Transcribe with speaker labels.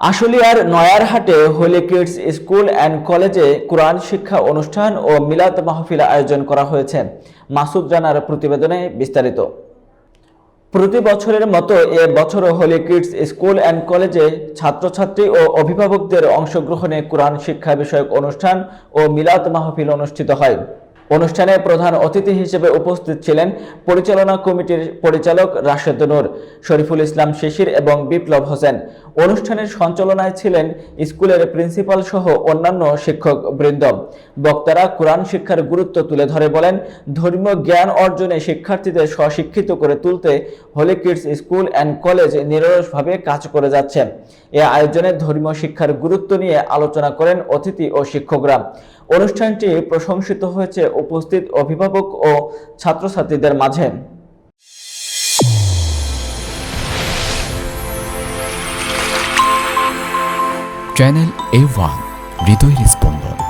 Speaker 1: আশুলিয়ার নয়ারহাটে holy kids school and কলেজে কোরআন শিক্ষা অনুষ্ঠান ও মিলাদ মাহফিল আয়োজন করা হয়েছে। মাসুদ জানার প্রতিবেদনে বিস্তারিত। প্রতি বছরের মতো এ বছরও হোলি কিডস স্কুল অ্যান্ড কলেজে ছাত্রছাত্রী ও অভিভাবকদের অংশগ্রহণে কোরআন শিক্ষা বিষয়ক অনুষ্ঠান ও মিলাদ মাহফিল অনুষ্ঠিত হয়। অনুষ্ঠানে প্রধান অতিথি হিসেবে উপস্থিত ছিলেন পরিচালনা কমিটির পরিচালক রাশেদ নূর, শরীফুল ইসলাম শিশির এবং বিপ্লব হোসেন। অনুষ্ঠানের সঞ্চালনায় ছিলেন স্কুলের প্রিন্সিপাল সহ অন্যান্য শিক্ষক বৃন্দ। বক্তারা কোরআন শিক্ষার গুরুত্ব তুলে ধরে বলেন, ধর্মীয় জ্ঞান অর্জনে শিক্ষার্থীদের স্বশিক্ষিত করে তুলতে holy kids school and college নিরলসভাবে কাজ করে যাচ্ছে। এ আয়োজনে ধর্মীয় শিক্ষার গুরুত্ব নিয়ে আলোচনা করেন অতিথি ও শিক্ষকরা। অনুষ্ঠানটি প্রশংসিত হয়েছে উপস্থিত অভিভাবক ও ছাত্রছাত্রীদের মাঝে।
Speaker 2: চ্যানেল এ ওয়ান হৃদয়ের স্পন্দন।